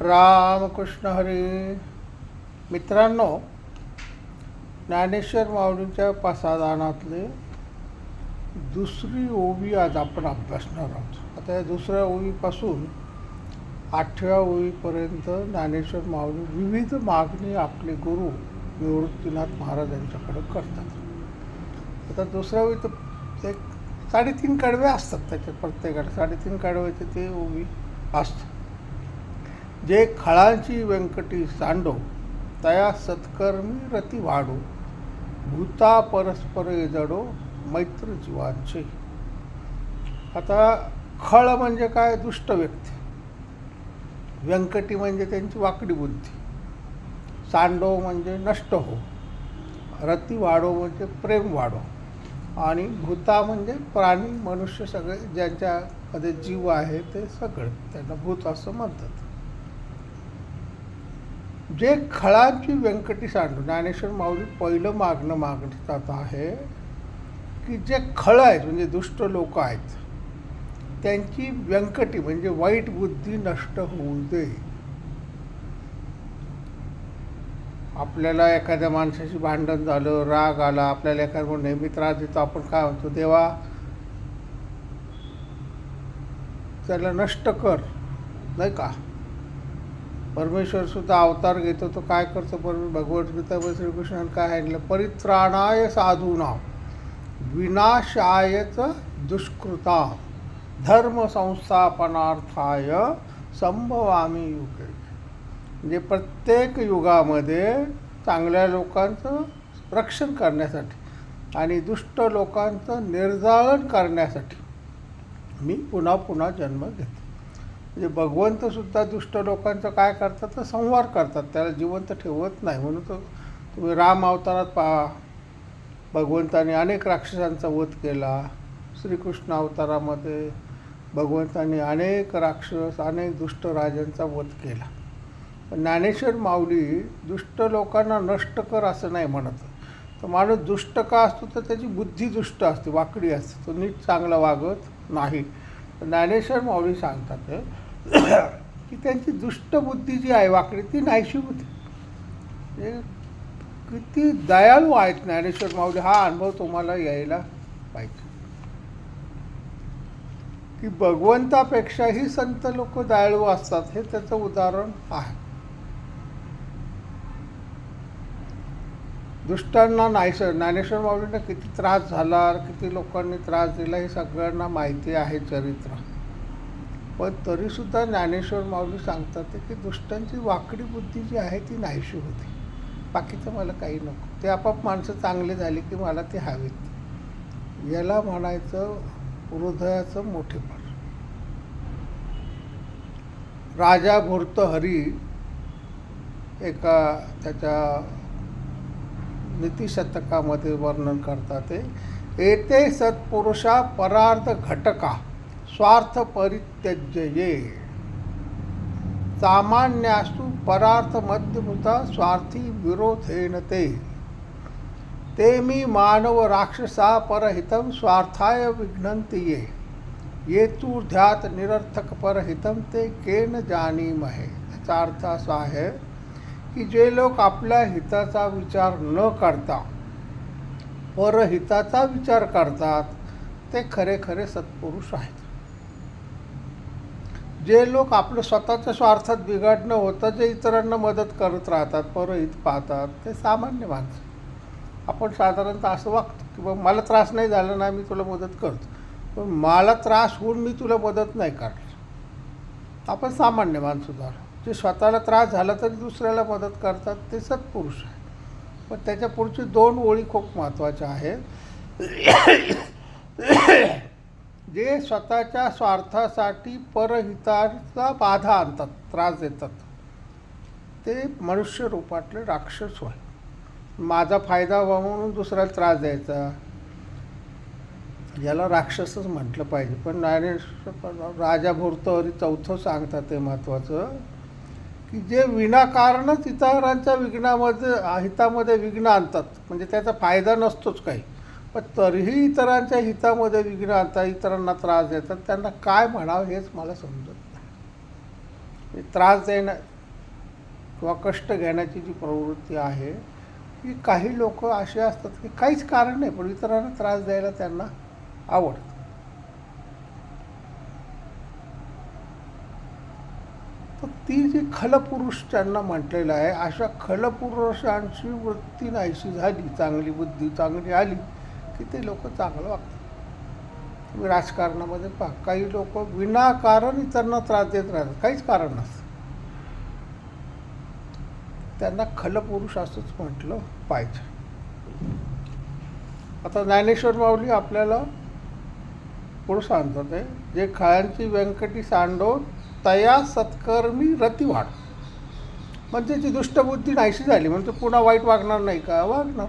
रामकृष्ण हरी. मित्रांनो ज्ञानेश्वर माऊलींच्या पासादानातले दुसरी ओवी आज आपण अभ्यासणार आहोत. आता या दुसऱ्या ओवीपासून आठव्या ओवीपर्यंत ज्ञानेश्वर माऊली विविध मागणी आपले गुरु निवृत्तीनाथ महाराज यांच्याकडे करतात. आता दुसऱ्या ओवी तर एक साडेतीन कडवे असतात त्याच्यात प्रत्येकाला. साडेतीन कडव्याचे ते ओवी असतात. जे खळांची व्यंकटी सांडो तया सत्कर्मी रती वाढो भूता परस्पर जडो मैत्र जीवांचे. आता खळ म्हणजे काय? दुष्ट व्यक्ती. व्यंकटी म्हणजे त्यांची वाकडी बुद्धी. सांडो म्हणजे नष्ट हो. रती वाढो म्हणजे प्रेम वाढो. आणि भूता म्हणजे प्राणी मनुष्य सगळे ज्यांच्यामध्ये जीव आहे ते सगळे त्यांना भूत असं म्हणतात. जे खळांची व्यंकटी सांडू ज्ञानेश्वर माऊली पहिलं मागणं मागतात आहे की जे खळ आहेत म्हणजे दुष्ट लोक आहेत त्यांची व्यंकटी म्हणजे वाईट बुद्धी नष्ट होऊ दे. आपल्याला एखाद्या माणसाशी भांडण झालं राग आला आपल्याला एखाद्या नेहमी त्रास देतो आपण काय म्हणतो देवा त्याला नष्ट कर. नाही का? परमेश्वर सुद्धा अवतार घेतो तो काय करतो? परमे भगवद्गीता श्रीकृष्ण काय सांगितलं परित्राणाय साधूना विनाशायच दुष्कृता धर्म संस्थापनार्थाय संभवामी युगे. म्हणजे प्रत्येक युगामध्ये चांगल्या लोकांचं रक्षण करण्यासाठी आणि दुष्ट लोकांचं निर्जाळन करण्यासाठी मी पुन्हा पुन्हा जन्म घेतो. म्हणजे भगवंतसुद्धा दुष्ट लोकांचं काय करतात तर संहार करतात. त्याला जिवंत ठेवत नाही. म्हणून तो तुम्ही राम अवतारात पहा. भगवंताने अनेक राक्षसांचा वध केला. श्रीकृष्ण अवतारामध्ये भगवंताने अनेक राक्षस अनेक दुष्ट राजांचा वध केला. पण ज्ञानेश्वर माऊली दुष्ट लोकांना नष्ट कर असं नाही म्हणत. तर माणूस दुष्ट का असतो? तर त्याची बुद्धी दुष्ट असते वाकडी असते. तो नीट चांगला वागत नाही. ज्ञानेश्वर माऊली सांगतात की त्यांची दुष्टबुद्धी जी आहे वाकडी ती नाहीशी होती किती दयाळू आहेत ज्ञानेश्वर माऊली हा अनुभव तुम्हाला यायला पाहिजे. की भगवंतापेक्षाही संत लोक दयाळू असतात हे त्याचं उदाहरण आहे. दुष्टांना नाही सर ज्ञानेश्वर माऊलींना किती त्रास झाला किती लोकांनी त्रास दिला हे सगळ्यांना माहिती आहे चरित्र. पण तरीसुद्धा ज्ञानेश्वर माऊली सांगतात की दुष्टांची वाकडी बुद्धी जी आहे ती नाहीशी होती. बाकीचं मला काही नको. ते आपाप माणसं चांगले झाली की मला ते हवेत. याला म्हणायचं हृदयाचं मोठेपण. राजा भूर्तहरी एका त्याच्या नीतिशतकामध्ये वर्णन करतात ते येते सत्पुरुषा परार्थ घटका. स्वार्थ परित्यज्य ये सामान्यास्तु परार्थ मध्यभूता स्वार्थी विरोधेन ते। ते मी मानव राक्षसा परहितं स्वार्थाय विघ्नन्ति ये ये तू ध्यात निरर्थक परहितं ते केन जाणीमहे याचा अर्थ असा आहे की जे लोक आपल्या हिताचा विचार न करता परहिताचा विचार करतात ते खरे खरे सत्पुरुष आहेत. जे लोक आपलं स्वतःच्या स्वार्थात बिघडणं होतं जे इतरांना मदत करत राहतात परहित पाहतात ते सामान्य माणसं. आपण साधारणतः असं वागतो की बाबा मला त्रास नाही झाला ना मी तुला मदत करतो. पण मला त्रास होऊन मी तुला मदत नाही करणार. आपण सामान्य माणसं झालो. जे स्वतःला त्रास झाला तरी दुसऱ्याला मदत करतात ते सत्पुरुष आहे पण त्याच्या पुढची दोन ओळी खूप महत्त्वाच्या आहेत. जे स्वतःच्या स्वार्थासाठी परहिताचा बाधा आणतात त्रास देतात. ते मनुष्य रूपातले राक्षस होय. माझा फायदा व्हावा म्हणून दुसऱ्याला त्रास द्यायचा. याला राक्षसच म्हटलं पाहिजे. पण नारायण राजा भोरतहरी चौथं सांगतात ते महत्त्वाचं की जे विनाकारणच इतरांच्या विघ्नामध्ये हितामध्ये विघ्न आणतात. म्हणजे त्याचा फायदा नसतोच काही. पण तरीही इतरांच्या हितामध्ये विघ्न आता इतरांना त्रास देतात त्यांना काय म्हणावं हेच मला समजत नाही. हे त्रास देणं किंवा कष्ट घेण्याची जी प्रवृत्ती आहे की काही लोक असे असतात की काहीच कारण नाही पण इतरांना त्रास द्यायला त्यांना आवडतं. तर ती जी खलपुरुष त्यांना म्हटलेलं आहे अशा खलपुरुषांची वृत्ती नाहीशी झाली चांगली बुद्धी चांगली आली की ते लोक चांगलं वागतात. तुम्ही राजकारणामध्ये पहा काही लोक विनाकारण इतरांना त्रास देत राहतात. काहीच कारण नसतं. त्यांना खलपुरुष असंच म्हटलं पाहिजे. आता ज्ञानेश्वर माऊली आपल्याला पुढं सांगतात आहे जे खळांची व्यंकटी सांडो तया सत्कर्मी रती वाढ. म्हणजे ती दुष्टबुद्धी नाहीशी झाली म्हणजे पुन्हा वाईट वागणार नाही का? वागणार.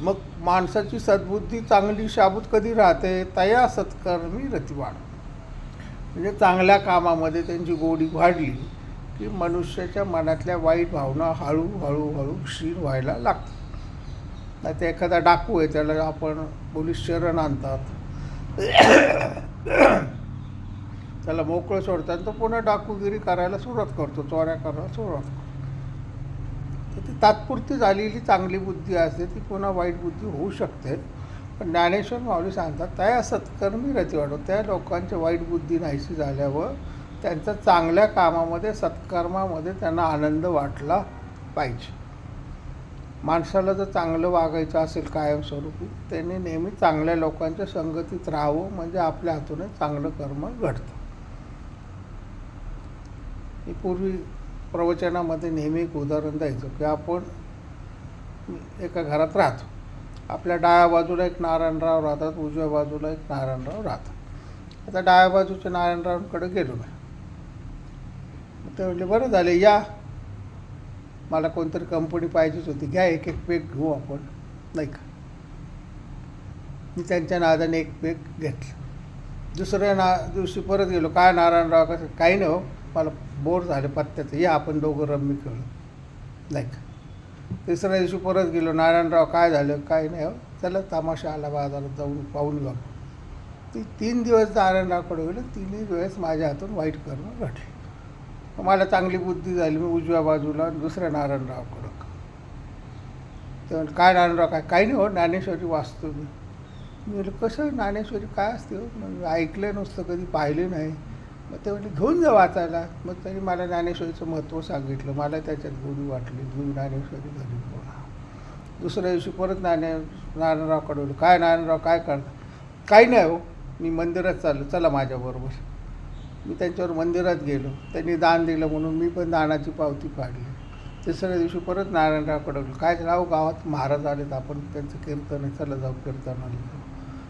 मग माणसाची सद्बुद्धी चांगली शाबूत कधी राहते? तया सत्कर्मी रतिवाण म्हणजे चांगल्या कामामध्ये त्यांची गोडी वाढली की मनुष्याच्या मनातल्या वाईट भावना हळूहळू हळू क्षीण व्हायला लागतात. नाही तर एखादा डाकू आहे त्याला आपण पोलीस शरण आणतात. त्याला मोकळं सोडतात तो पुन्हा डाकूगिरी करायला सुरुवात करतो चोऱ्या करायला सुरुवात करतो. तर ती तात्पुरती झालेली चांगली बुद्धी असते ती पुन्हा वाईट बुद्धी होऊ शकते. पण ज्ञानेश्वर माऊली सांगतात त्या सत्कर्मी रती वाढव त्या लोकांच्या वाईट बुद्धी नाहीशी झाल्यावर त्यांचा चांगल्या कामामध्ये सत्कर्मामध्ये त्यांना आनंद वाटला पाहिजे. माणसाला जर चांगलं वागायचं असेल कायमस्वरूपी त्यांनी नेहमी चांगल्या लोकांच्या संगतीत राहावं म्हणजे आपल्या हातून चांगलं कर्म घडतं. पूर्वी प्रवचनामध्ये नेहमी एक उदाहरण द्यायचं की आपण एका घरात राहतो. आपल्या डाव्या बाजूला एक नारायणराव राहतात उजव्या बाजूला एक नारायणराव राहतात. आता डाव्या बाजूच्या नारायणरावांकडे गेलो नाही ते म्हणजे बरं झाले या. मला कोणतरी कंपनी पाहिजेच होती. घ्या एक एक पेक घेऊ आपण. नाही का? मी त्यांच्या नादाने एक पेक घेतलं. दुसऱ्या ना दिवशी परत गेलो. काय नारायणराव? कसं? काही नाही हो. मला बोर झाले पत्त्याचं. या आपण दोघं रम्मी खेळू. लाईक तिसऱ्या दिवशी परत गेलो. नारायणराव काय झालं? काय नाही. हो चला तमाशा आला बाजारात जाऊन पाहून घेऊ. ती तीन दिवस नारायणरावकडे गेलो. तिन्ही वेळेस माझ्या हातून वाईट कर्म घडले. मला चांगली बुद्धी झाली. मी उजव्या बाजूला दुसऱ्या नारायणरावकडं. तर काय नारायणराव? काय काही नाही हो. ज्ञानेश्वरी वाचतो मी मी कसं? ज्ञानेश्वरी काय असते हो? मग ऐकलं नुसतं कधी पाहिले नाही. मग ते म्हणजे घेऊन जा वाचायला. मग त्यांनी मला ज्ञानेश्वरीचं महत्त्व सांगितलं. मला त्याच्यात गोडी वाटली. घेऊन ज्ञानेश्वरी घरी बोला. दुसऱ्या दिवशी परत नाणे नारायणराव कडवलं काय नारायणराव काय करता काही नाही हो. मी मंदिरात चाललो. चला माझ्याबरोबर. मी त्यांच्यावर मंदिरात गेलो. त्यांनी दान दिलं म्हणून मी पण दानाची पावती काढली. तिसऱ्या दिवशी परत नारायणराव कडवलं काय राव गावात महाराज आलेत. आपण त्यांचं कीर्तन आहे. चला जाऊ कीर्तनाला. जाऊ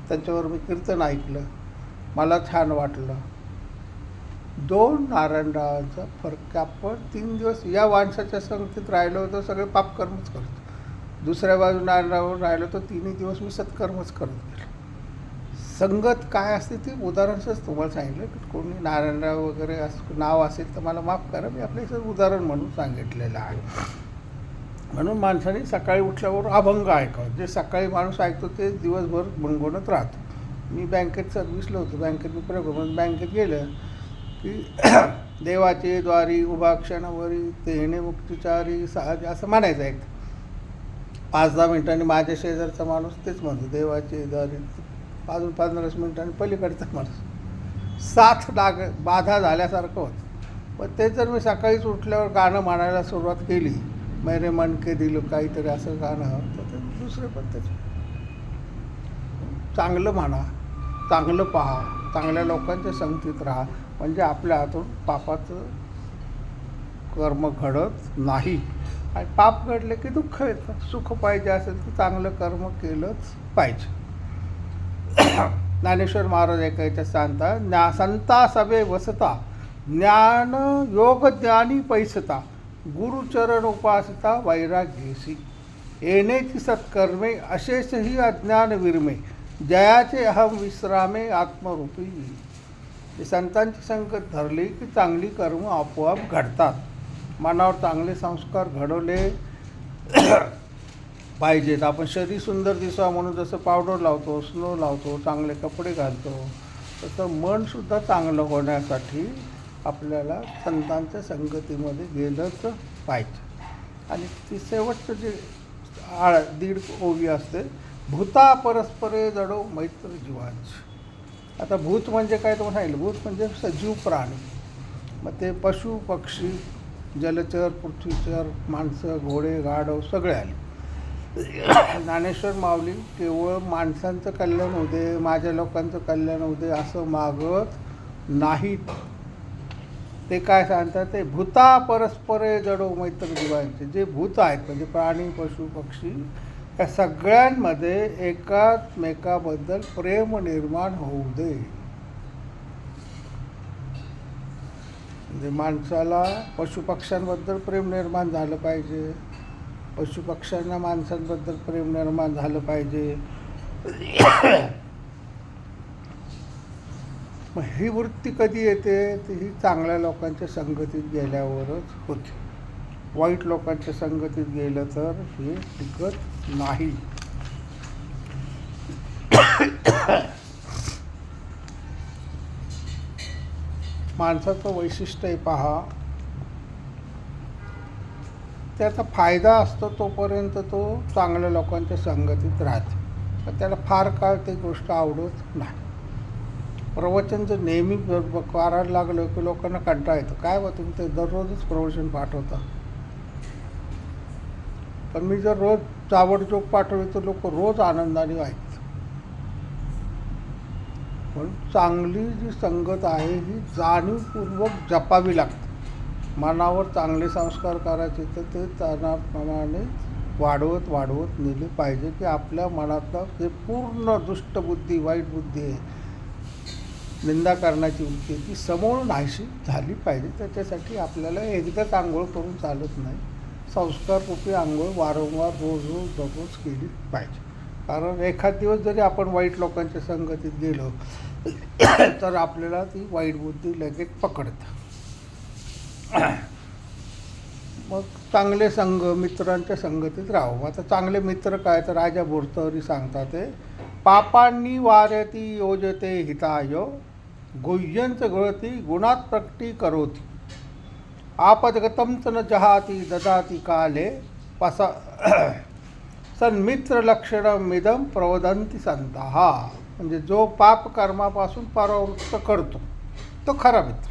त्यांच्यावर मी कीर्तन ऐकलं. मला छान वाटलं. दोन नारायणरावांचा फरक आपण तीन दिवस या माणसाच्या संगतीत राहिलो होतो सगळे पापकर्मच करतो दुसऱ्या बाजू नारायणरावर राहिलो तर तिन्ही दिवस मी सत्कर्मच करत गेलो. संगत काय असते ते उदाहरणच तुम्हाला सांगितलं. की कोणी नारायणराव वगैरे असं नाव असेल तर मला माफ करा मी आपलं इथं उदाहरण म्हणून सांगितलेलं आहे. म्हणून माणसाने सकाळी उठल्यावर अभंग ऐकावं. जे सकाळी माणूस ऐकतो ते दिवसभर गुणगुणत राहतो. मी बँकेत सर्व्हिसला होतो. बँकेत मी प्रयोग म्हणून बँकेत गेलं. की देवाचे द्वारी उभा क्षणावरी तेणे मुक्तिचारी सहज असं म्हणायचं एक पाच दहा मिनिटांनी माझ्या शेजारचा माणूस तेच म्हणतो देवाचे द्वारी अजून पंधराच मिनिटांनी पलीकडचा माणूस. साथ डाग बाधा झाल्यासारखं होतं. पण ते जर मी सकाळीच उठल्यावर गाणं म्हणायला सुरुवात केली मेरे मन के काहीतरी असं गाणं तर ते दुसरे पण त्याचं. चांगलं म्हणा चांगलं पहा. चांगल्या लोकांच्या संगतीत राहा. म्हणजे आपल्या हातून पापाचं कर्म घडत नाही. आणि पाप घडले की दुःख येतं. सुख पाहिजे असेल तर चांगलं कर्म केलंच पाहिजे. ज्ञानेश्वर महाराज एका याच्यात सांगता ज्ञा संता सभे वसता ज्ञान योग ज्ञानी पैसता गुरुचरण उपासता वैराग्येसी येणेची सत्कर्मे अशेषही अज्ञान विरमे जयाचे अहम विश्रामे आत्मरूपी. हे संतांची संगत धरली की चांगली कर्म आपोआप घडतात. मनावर चांगले संस्कार घडवले पाहिजेत. आपण शरीर सुंदर दिसावं म्हणून जसं पावडर लावतो स्नो लावतो चांगले कपडे घालतो तसं मनसुद्धा चांगलं होण्यासाठी आपल्याला संतांच्या संगतीमध्ये गेलंच पाहिजे. आणि ती शेवटचं जे आळ दीड ओवी असते भूता परस्परे जडो मैत्र जीवांची. आता भूत म्हणजे काय तुम्हाला सांगितलं? भूत म्हणजे सजीव प्राणी. मग ते पशु पक्षी जलचर पृथ्वीचर माणसं घोडे गाढव सगळे आले. ज्ञानेश्वर माऊली केवळ माणसांचं कल्याण होऊ दे माझ्या लोकांचं कल्याण होऊ दे असं मागत नाहीत. ते काय सांगतात? ते भूता परस्परे जडो मैत्र जीवांचे. जे भूत आहेत म्हणजे प्राणी पशु पक्षी या सगळ्यांमध्ये एकात्मेकाबद्दल प्रेम निर्माण होऊ दे. म्हणजे माणसाला पशुपक्ष्यांबद्दल प्रेम निर्माण झालं पाहिजे. पशुपक्ष्यांना माणसांबद्दल प्रेम निर्माण झालं पाहिजे. मग ही वृत्ती कधी येते? ती ही चांगल्या लोकांच्या संगतीत गेल्यावरच होते. वाईट लोकांच्या संगतीत गेलं तर हे टिकत नाही. माणसाचं वैशिष्ट्य आहे पहा. त्याचा फायदा असतो तोपर्यंत तो चांगल्या लोकांच्या संगतीत राहते. पण त्याला फार काळ ती गोष्ट आवडत नाही. प्रवचन जर नेहमी ब- करायला लागलं की लोकांना कंटाळा येतो. काय बा तुम्ही ते दररोजच प्रवचन पाठवता. पण मी जर रोज ताबडतोब पाठवले तर लोक रोज आनंदाने आहेत. पण चांगली जी संगत आहे ही जाणीवपूर्वक जपावी लागते. मनावर चांगले संस्कार करायचे तर ते त्याप्रमाणे वाढवत वाढवत नेले पाहिजे की आपल्या मनातलं जे पूर्ण दुष्टबुद्धी वाईट बुद्धी आहे. निंदा करण्याची वृत्ती ती समोर नाहीशी झाली पाहिजे. त्याच्यासाठी आपल्याला एकदाच आंघोळ करून चालत नाही. संस्काररूपी आंघोळ वारंवार रोज रोज दररोज केली पाहिजे. कारण एखाद दिवस जरी आपण वाईट लोकांच्या संगतीत गेलो तर आपल्याला ती वाईट बुद्धी लगेच पकडते. मग चांगले संघ मित्रांच्या संगतीत राहू आता चांगले मित्र काय? तर राजा बोरतहरी सांगतात ते पापांनी वाऱ्याती योजते हितायो गुह्यंच गळती गुणात प्रकटी करोती. आपदगतम च न जहाती ददाति काले पस सन्मित्र लक्षणमिदम प्रवदंती संता म्हणजे जो पाप कर्मापासून परावृत्त करतो तो खरा मित्र.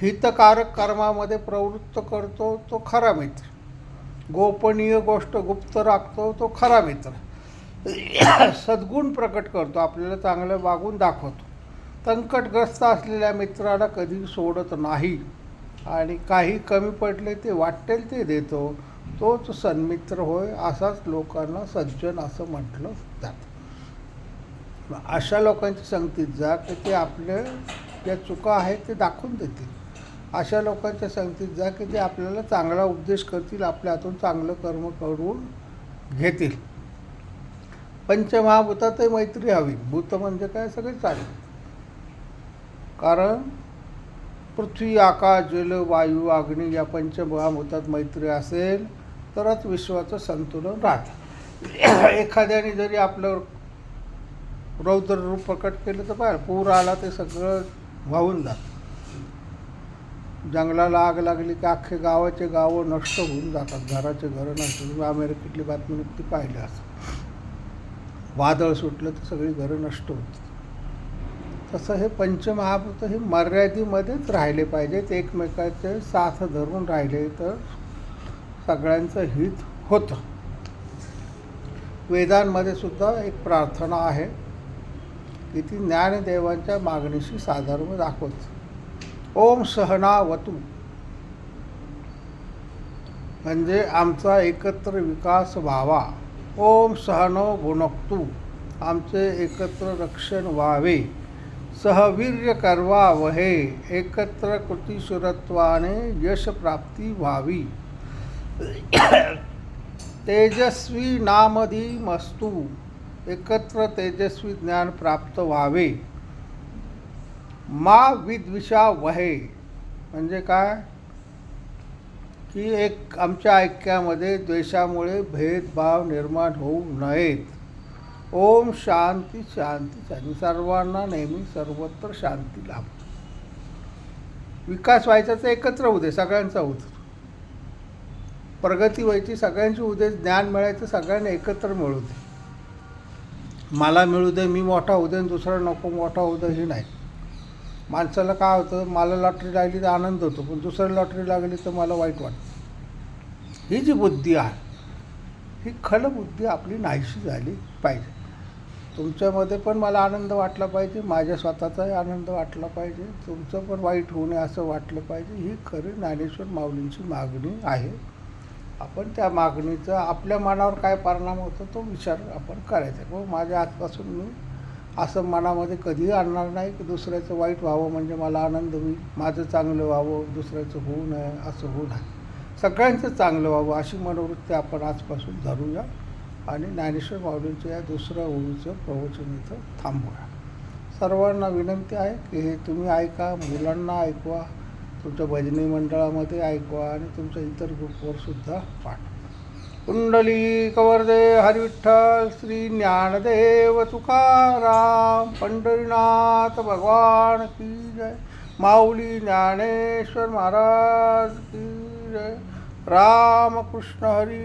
हितकारक कर्मामध्ये प्रवृत्त करतो तो खरा मित्र. गोपनीय गोष्ट गुप्त राखतो तो खरा मित्र. सद्गुण प्रकट करतो आपल्याला चांगलं वागून दाखवतो. संकटग्रस्त असलेल्या मित्राला कधी सोडत नाही. आणि काही कमी पडले ते वाटेल ते देतो. तोच सन्मित्र होय असाच लोकांना सज्जन असं म्हटलं जातं. अशा लोकांची संगतीत जा की ते आपले ज्या चुका आहेत ते दाखवून देतील. अशा लोकांच्या संगतीत जा की जे आपल्याला चांगला उपदेश करतील आपल्या हातून चांगलं कर्म करून घेतील. पंचमहाभूतातही मैत्री हवी. भूत म्हणजे काय? सगळे चालेल कारण पृथ्वी आकाश जल वायू अग्नी या पंचमहाभूतात मैत्री असेल तरच विश्वाचं संतुलन राहतं. एखाद्याने जरी आपलं रौद्र रूप प्रकट केलं तर बाहेर पूर आला ते सगळं वाहून जातं. जंगलाला आग लागली की अख्खे गावाचे गावं नष्ट होऊन जातात. घराचे घरं नष्ट तुम्ही अमेरिकेतली बातमी नुकती पाहिली असं वादळ सुटलं तर सगळी घरं नष्ट होतात. तसं हे पंचमहाभूत हे मर्यादेमध्येच राहिले पाहिजेत. एकमेकाचे साथ धरून राहिले तर सगळ्यांचं हित होतं. वेदांमध्ये सुद्धा एक प्रार्थना आहे की ती ज्ञानदेवांच्या मागणीशी साधर्म दाखवत. ओम सहनावतू म्हणजे आमचा एकत्र विकास व्हावा. ओम सहनो गुणक्तू. आमचे एकत्र रक्षण व्हावे. सहवीर्य करवा वहे एकत्र कृतिशुरत्वाने यशप्राप्ती व्हावी। तेजस्वी नामधी मस्तू एकत्र तेजस्वी ज्ञान प्राप्त व्हावे। मा विद्विषा वहे म्हणजे काय? की एक आमच्या ऐक्यामध्ये द्वेषामुळे भेदभाव निर्माण होऊ नयेत. ओम शांती शांती शांती. सर्वांना नेहमी सर्वत्र शांती लाभ. विकास व्हायचा तर एकत्र होऊ दे सगळ्यांचा होऊ दे. प्रगती व्हायची सगळ्यांची उदय ज्ञान मिळायचं सगळ्यांना एकत्र मिळू दे. मला मिळू दे मी मोठा होऊ दे आणि दुसरा नको मोठा होऊ दे हे नाही. माणसाला काय होतं मला लॉटरी लागली तर आनंद होतो पण दुसऱ्या लॉटरी लागली तर मला वाईट वाटतं. ही जी बुद्धी आहे ही खलं बुद्धी आपली नाहीशी झाली पाहिजे. तुमच्यामध्ये पण मला आनंद वाटला पाहिजे माझ्या स्वतःचाही आनंद वाटला पाहिजे तुमचं पण वाईट होऊ नये असं वाटलं पाहिजे ही खरी ज्ञानेश्वर माऊलींची मागणी आहे. आपण त्या मागणीचा आपल्या मनावर काय परिणाम होतो तो विचार आपण करायचा. व माझ्या आजपासून मी असं मनामध्ये कधीही आणणार नाही की दुसऱ्याचं वाईट व्हावं म्हणजे मला आनंद होईल माझं चांगलं व्हावं दुसऱ्याचं होऊ नये असं होऊ नये. सगळ्यांचं चांगलं व्हावं अशी मनोवृत्ती आपण आजपासून धरूया. आणि ज्ञानेश्वर माऊलींचं या दुसऱ्या ओळीचं प्रवचन इथं थांबूया. सर्वांना विनंती आहे की हे तुम्ही ऐका मुलांना ऐकवा तुमच्या भजनी मंडळामध्ये ऐकवा आणि तुमच्या इतर ग्रुपवर सुद्धा पाठवा. कुंडली कवर्दे हरिविठ्ठल श्री ज्ञानदेव तुकाराम पंढरीनाथ भगवान की जय. माऊली ज्ञानेश्वर महाराज की जय. रामकृष्ण हरी